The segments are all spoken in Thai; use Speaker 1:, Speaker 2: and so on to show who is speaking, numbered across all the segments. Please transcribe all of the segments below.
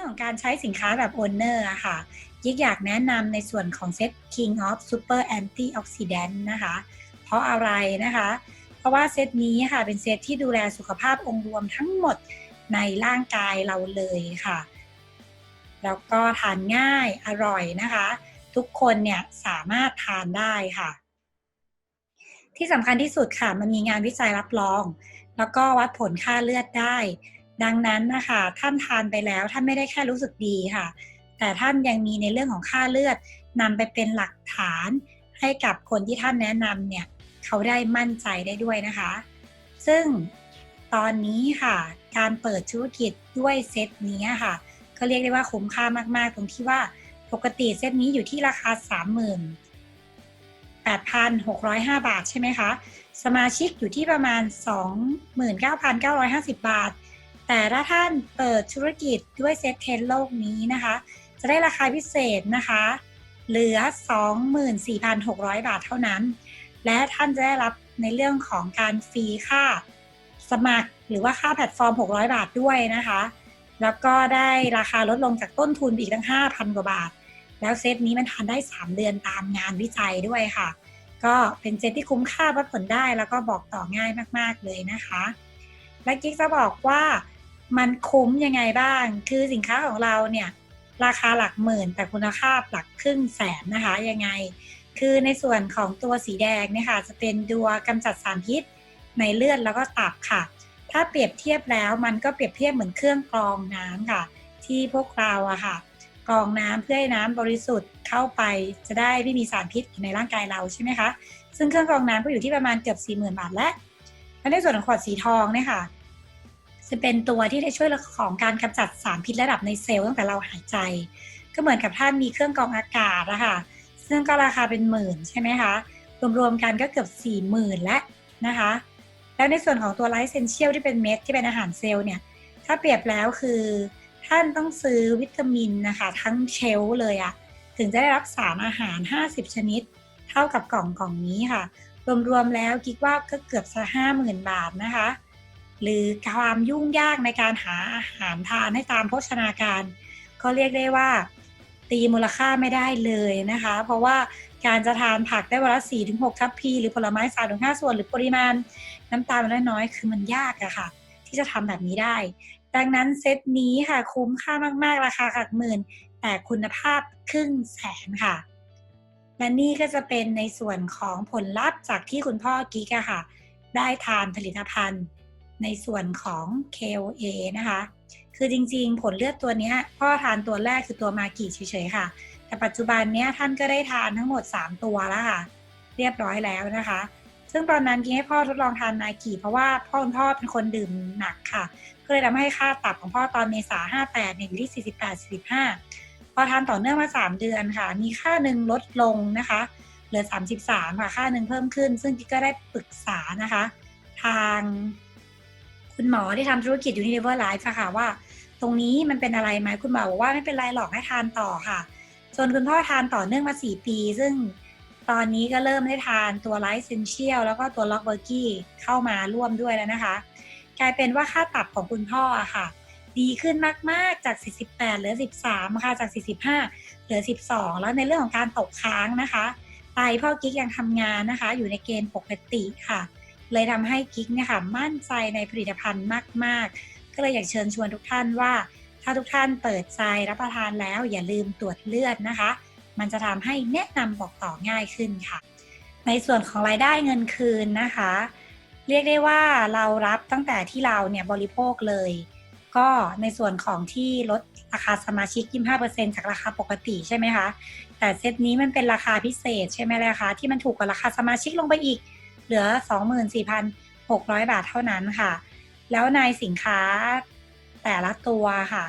Speaker 1: รื่องของการใช้สินค้าแบบโอนเนอร์อะค่ะ ยิกอยากแนะนำในส่วนของเซต King of Super Antioxidant นะคะ เพราะอะไรนะคะ เพราะว่าเซตนี้ค่ะเป็นเซตที่ดูแลสุขภาพองค์รวมทั้งหมดในร่างกายเราเลยค่ะ แล้วก็ทานง่ายอร่อยนะคะ ทุกคนเนี่ยสามารถทานได้ค่ะ ที่สำคัญที่สุดค่ะ มันมีงานวิจัยรับรอง แล้วก็วัดผลค่าเลือดได้ ดังนั้นนะคะท่านทานไปแล้วท่านไม่ได้แค่รู้สึกดีค่ะ แต่ท่านยังมีในเรื่องของค่าเลือดนำไปเป็นหลักฐานให้กับคนที่ท่านแนะนำเนี่ยเขาได้มั่นใจได้ด้วยนะคะ ซึ่งตอนนี้ค่ะ การเปิดธุรกิจด้วยเซตนี้ค่ะ ก็เรียกได้ว่าคุ้มค่ามาก ๆ ตรงที่ว่าปกติเซตนี้อยู่ที่ราคา 38,605 บาทใช่ไหมคะ สมาชิกอยู่ที่ประมาณ 29,950 บาท แต่ถ้าท่านเปิดธุรกิจด้วยเซ็ตเทนโลกนี้นะคะ จะได้ราคาพิเศษนะคะ เหลือ 24,600 บาทเท่านั้น และท่านจะได้รับในเรื่องของการฟรีค่าสมัครหรือว่าค่าแพลตฟอร์ม 600 บาทด้วยนะคะ แล้วก็ได้ราคาลดลงจากต้นทุนอีกตั้ง 5,000 กว่าบาท แล้วเซตนี้มันทานได้ 3 เดือนตามงานวิจัยด้วยค่ะ ก็เป็นเซตที่คุ้มค่าวัดผลได้แล้วก็บอกต่อง่ายมาก ๆ เลยนะคะ และกิ๊กจะบอกว่า มันคุ้มยังไงบ้าง คือสินค้าของเราเนี่ยราคาหลักหมื่น แต่คุณภาพหลักครึ่งแสนนะคะยังไง คือในส่วนของตัวสีแดงเนี่ยค่ะจะเป็นตัวกำจัดสารพิษในเลือดแล้วก็ตับค่ะ ถ้าเปรียบเทียบแล้วมันก็เปรียบเทียบเหมือนเครื่องกรองน้ำค่ะ ที่พวกเราอะค่ะกรองน้ำเพื่อให้น้ำบริสุทธิ์เข้าไปจะได้ไม่มีสารพิษในร่างกายเราใช่ไหมคะ ซึ่งเครื่องกรองน้ำก็อยู่ที่ประมาณเกือบ4 0,000บาทแล้วและในส่วนของขวดสีทองเนี่ยค่ะ จะเป็นตัวที่ได้ช่วยเรื่องของการกำจัดสารพิษระดับในเซลล์ตั้งแต่เราหายใจ ก็เหมือนกับท่านมีเครื่องกรองอากาศอะค่ะซึ่งก็ราคาเป็นหมื่นใช่ไหมคะ รวมๆกันก็เกือบ4 0,000แล้วนะคะ แล้วในส่วนของตัวไลท์เซนเชียลที่เป็นเม็ดที่เป็นอาหารเซลล์เนี่ย ถ้าเปรียบแล้วคือท่านต้องซื้อวิตามินนะคะ ทั้งเชลเลยอะถึงจะได้รับสารอาหาร 50 ชนิด เท่ากับกล่องกล่องนี้ค่ะ รวมๆแล้วคิดว่าก็เกือบจะห้าหมื่นบาทนะคะ หรือความยุ่งยากในการหาอาหารทานให้ตามโภชนาการ ก็เรียกได้ว่า ตีมูลค่าไม่ได้เลยนะคะ เพราะว่าการจะทานผักได้วันละ4ถึง6ทัพพี หรือผลไม้3ถึง5ส่วน หรือปริมาณน้ำตาลน้อยๆคือมันยากอะค่ะ ที่จะทำแบบนี้ได้ ดังนั้นเซตนี้ค่ะคุ้มค่ามากๆ ราคาหลักหมื่น แต่คุณภาพครึ่งแสนค่ะ และนี่ก็จะเป็นในส่วนของผลลัพธ์จากที่คุณพ่อกิ๊กอะค่ะ ได้ทานผลิตภัณฑ์ ในส่วนของ KOA นะคะ คือจริงๆ ผลเลือดตัวนี้พ่อทานตัวแรกคือตัวมากิเฉยๆค่ะ แต่ปัจจุบันเนี้ยท่านก็ได้ทานทั้งหมด 3 ตัวแล้วค่ะ เรียบร้อยแล้วนะคะ ซึ่งตอนนั้นกิ๊กให้พ่อทดลองทานนากิเพราะว่าพ่อคุณพ่อเป็นคนดื่มหนักค่ะก็เลยทำให้ค่าตับของพ่อตอนเมษา58เนี่ยอยู่ที่ 48 45 พอทานต่อเนื่องมา 3 เดือนค่ะ มีค่าหนึ่งลดลงนะคะเหลือ 33 ค่ะ ค่าหนึ่งเพิ่มขึ้น ซึ่งกิ๊กก็ได้ปรึกษานะคะ ทาง คุณหมอที่ทำธุรกิจ Unilever Life ค่ะว่า ตรงนี้มันเป็นอะไรไหมคุณหมอบอกว่าไม่เป็นไรหรอกให้ทานต่อค่ะจนคุณพ่อทานต่อเนื่องมา 4 ปี ซึ่งตอนนี้ก็เริ่มได้ทานตัวไลท์เซนเชียลแล้วก็ตัวล็อกเบอร์กี้เข้ามาร่วมด้วยแล้วนะคะ กลายเป็นว่าค่าตับของคุณพ่ออะค่ะ ดีขึ้นมาก ๆ จาก 48 เหลือ 13 ค่ะ จาก 45 เหลือ 12 แล้วในเรื่องของการตกค้างนะคะไตพ่อกิ๊กยังทำงานนะคะ อยู่ในเกณฑ์ปกติค่ะ เลยทำให้กิ๊กเนี่ยค่ะมั่นใจในผลิตภัณฑ์มาก ๆ ก็เลยอยากเชิญชวนทุกท่านว่า ถ้าทุกท่านเปิดใจรับประทานแล้วอย่าลืมตรวจเลือดนะคะ มันจะทำให้แนะนำบอกต่อง่ายขึ้นค่ะ ในส่วนของรายได้เงินคืนนะคะ เรียกได้ว่าเรารับตั้งแต่ที่เราเนี่ยบริโภคเลย ก็ในส่วนของที่ลดราคาสมาชิก 25%จากราคาปกติใช่ไหมคะ แต่เซตนี้มันเป็นราคาพิเศษใช่ไหมล่ะคะ ที่มันถูกกว่าราคาสมาชิกลงไปอีก เหลือ 24,600 บาทเท่านั้นค่ะ แล้วในสินค้าแต่ละตัวค่ะ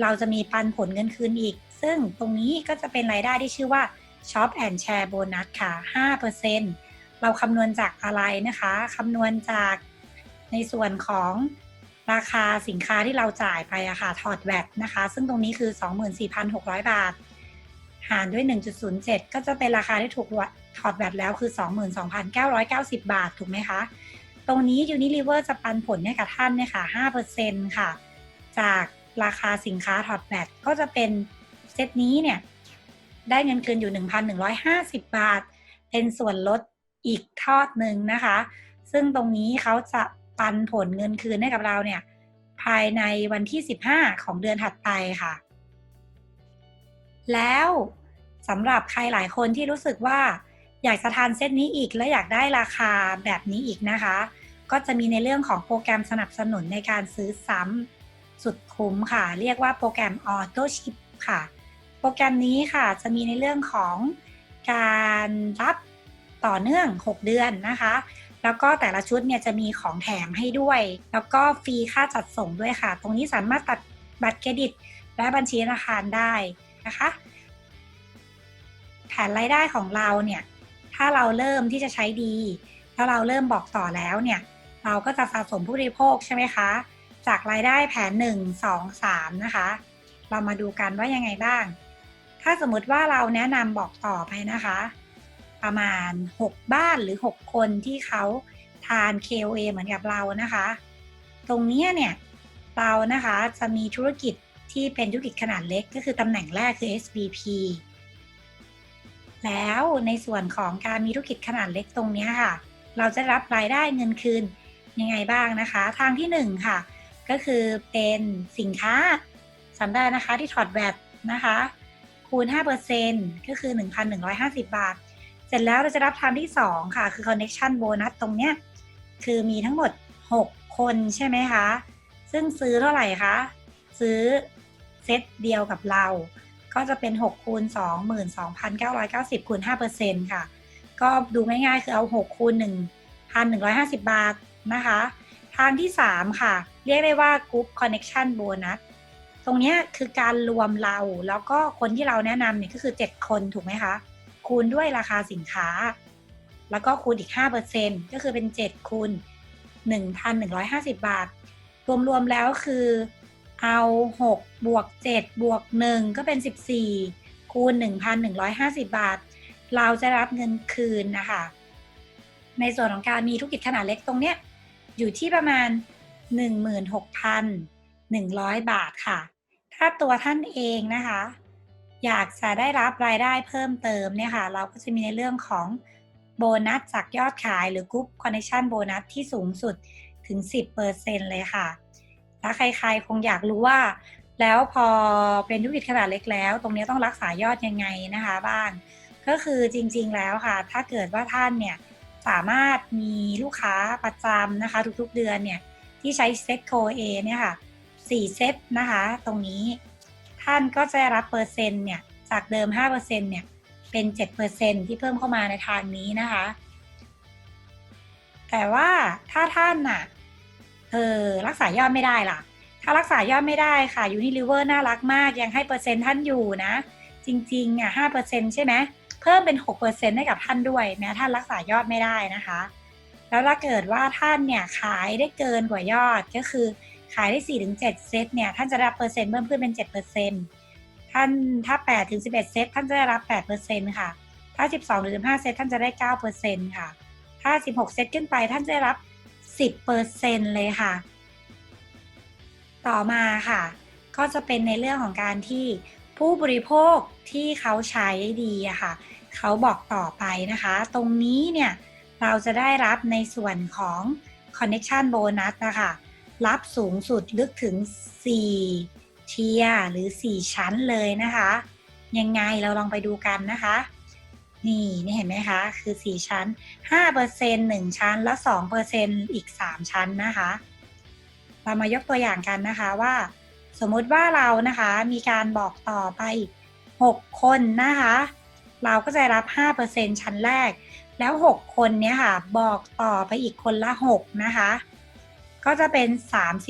Speaker 1: เราจะมีปันผลเงินคืนอีก ซึ่งตรงนี้ก็จะเป็นรายได้ที่ชื่อว่า Shop and Share Bonus ค่ะ 5%เราคำนวณจากอะไรนะคะคำนวณจากในส่วนของราคาสินค้าที่เราจ่ายไปอะค่ะถอดแวตนะคะ ซึ่งตรงนี้คือ 24,600 บาท หารด้วย 1.07 ก็จะเป็นราคาที่ถูก ถอดแวตแล้วคือ 22,990 บาท ถูกไหมคะ ตรงนี้ Unilever จะปันผลให้กับท่านเนี่ยค่ะ5%ค่ะ จากราคาสินค้าถอดแบตก็จะเป็นเซตนี้เนี่ย ได้เงินคืนอยู่ 1,150 บาท เป็นส่วนลดอีกทอดหนึ่งนะคะ ซึ่งตรงนี้เขาจะปันผลเงินคืนให้กับเราเนี่ย ภายในวันที่ 15 ของเดือนถัดไปค่ะ แล้วสำหรับใครหลายคนที่รู้สึกว่า อยากจะทานเซตนี้อีกและอยากได้ราคาแบบนี้อีกนะคะ ก็จะมีในเรื่องของโปรแกรมสนับสนุนในการซื้อซ้ำสุดคุ้มค่ะ เรียกว่าโปรแกรม Auto Ship ค่ะ โปรแกรมนี้ค่ะจะมีในเรื่องของการรับต่อเนื่อง 6 เดือนนะคะ แล้วก็แต่ละชุดเนี่ยจะมีของแถมให้ด้วย แล้วก็ฟรีค่าจัดส่งด้วยค่ะ ตรงนี้สามารถตัดบัตรเครดิต และบัญชีธนาคารได้นะคะ แผนรายได้ของเราเนี่ย ถ้าเราเริ่มที่จะใช้ดีถ้าเราเริ่มบอกต่อแล้วเนี่ย เราก็จะสะสมผู้บริโภคใช่ไหมคะ จากรายได้แผน 1 2 3 นะคะ เรามาดูกันว่ายังไงบ้าง ถ้าสมมติว่าเราแนะนำบอกต่อไปนะคะ ประมาณ 6 บ้านหรือ 6 คนที่เขาทาน KOA เหมือนกับเรานะคะ ตรงนี้เนี่ย เรานะคะจะมีธุรกิจที่เป็นธุรกิจขนาดเล็ก ก็คือตำแหน่งแรกคือ SBP แล้วในส่วนของการมีธุรกิจขนาดเล็กตรงนี้ค่ะ เราจะรับรายได้เงินคืนยังไงบ้างนะคะ ทางที่ 1 ค่ะ ก็คือเป็นสินค้าสำได้นะคะที่ถอดแบตนะคะ คูณ 5%ก็คือ 1,150 บาท เสร็จแล้วเราจะรับทางที่ 2 ค่ะ คือ connection bonus ตรงเนี้ยคือมีทั้งหมด 6 คนใช่ไหมคะ ซึ่งซื้อเท่าไหร่คะ ซื้อเซตเดียวกับเรา ก็จะเป็น6คูณ22,990คูณ5%ค่ะ ก็ดูง่ายๆ คือเอา 6คูณ1,150 บาทนะคะ ทางที่ 3 ค่ะ เรียกได้ว่า Group Connection Bonus ตรงนี้คือการรวมเราแล้วก็คนที่เราแนะนำเนี่ยก็คือ 7 คนถูกไหมคะ คูณด้วยราคาสินค้า แล้วก็คูณอีก 5%ก็คือเป็น 7คูณ1,150 บาท รวมๆแล้วคือ เอา6บวก7บวก1ก็เป็น 14 คูณ 1,150 บาท เราจะรับเงินคืนนะคะ ในส่วนของการมีธุรกิจขนาดเล็กตรงเนี้ยอยู่ที่ประมาณ 16,100 บาทค่ะ ถ้าตัวท่านเองนะคะ อยากจะได้รับรายได้เพิ่มเติมเนี่ยค่ะ เราก็จะมีในเรื่องของโบนัสจากยอดขายหรือกรุ๊ปคอนเนคชันโบนัสที่สูงสุดถึง 10%เลยค่ะ ถ้าใคร ๆ คงอยากรู้ว่า แล้วพอเป็นธุรกิจขนาดเล็กแล้ว ตรงนี้ต้องรักษายอดยังไงนะคะบ้าง ก็คือจริงๆแล้วค่ะ ถ้าเกิดว่าท่านเนี่ยสามารถมีลูกค้าประจำนะคะ ทุกๆเดือนเนี่ยที่ใช้เซ็ตโคเอเนี่ยค่ะ4เซ็ตนะคะ ตรงนี้ท่านก็จะรับเปอร์เซ็นต์เนี่ยจากเดิม 5%เนี่ยเป็น7%ที่เพิ่มเข้ามาในทางนี้นะคะ แต่ว่าถ้าท่านน่ะ เออรักษายอดไม่ได้ล่ะ ถ้ารักษายอดไม่ได้ค่ะยูนิลิเวอร์น่ารักมากยังให้เปอร์เซ็นต์ท่านอยู่นะ จริงๆอะ5%ใช่ไหมเพิ่มเป็น6%ให้กับท่านด้วย แม้ท่านรักษายอดไม่ได้นะคะ แล้วถ้าเกิดว่าท่านเนี่ยขายได้เกินกว่ายอดก็คือขายได้4-7เจ็ดเซตเนี่ยท่านจะได้รับเปอร์เซ็นต์เพิ่มขึ้นเป็น7%ท่านถ้า8-11เอ็ดเซตท่านจะได้รับ8%ค่ะถ้า 12-15 เซตท่านจะได้ 9%ค่ะ ถ้า 16 เซตขึ้นไปท่านจะได้รับ 10%เลยค่ะ ต่อมาค่ะ ก็จะเป็นในเรื่องของการที่ผู้บริโภคที่เขาใช้ดีอะค่ะ เขาบอกต่อไปนะคะ ตรงนี้เนี่ย เราจะได้รับในส่วนของ connection bonus นะคะรับสูงสุดลึกถึง 4 เทียหรือ 4 ชั้นเลยนะคะ ยังไงเราลองไปดูกันนะคะ นี่นี่เห็นไหมคะ คือ 4 ชั้น5% 1ชั้น และ2%อีก 3 ชั้นนะคะ เรามายกตัวอย่างกันนะคะว่า สมมุติว่าเรานะคะมีการบอกต่อไป 6 คนนะคะ เราก็จะรับ5%ชั้นแรก แล้ว 6 คนเนี้ยค่ะ บอกต่อไปอีกคนละ 6 นะคะ ก็จะเป็น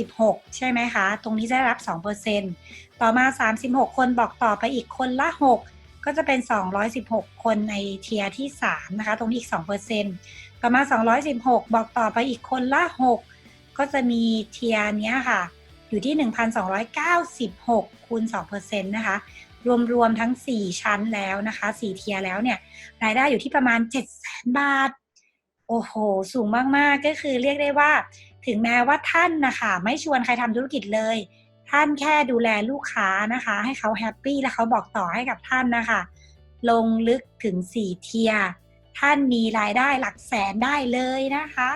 Speaker 1: 36 ใช่ไหมคะ ตรงนี้จะได้รับ2%ต่อมา 36 คนบอกต่อไปอีกคนละ 6 ก็จะเป็น 216 คนในเทียที่ 3 นะคะ ตรงนี้อีก 2%ต่อมา 216 บอกต่อไปอีกคนละ 6 ก็จะมีเทียเนี้ยค่ะ อยู่ที่ 1,296 คูณ 2%นะคะ รวม ๆ ทั้ง 4 ชั้นแล้วนะคะ 4 เทียแล้วเนี่ย รายได้อยู่ที่ประมาณ 7 0 0 0 0 บาท โอ้โห สูงมาก ๆ ก็คือเรียกได้ว่า ถึงแม้ว่าท่านนะคะ ไม่ชวนใครทำธุรกิจเลย ท่านแค่ดูแลลูกค้านะคะ ให้เขาแฮปปี้แล้วเขาบอกต่อให้กับท่านนะคะ ลงลึกถึง 4 เทีย ท่านมีรายได้หลักแสนได้เลยนะคะ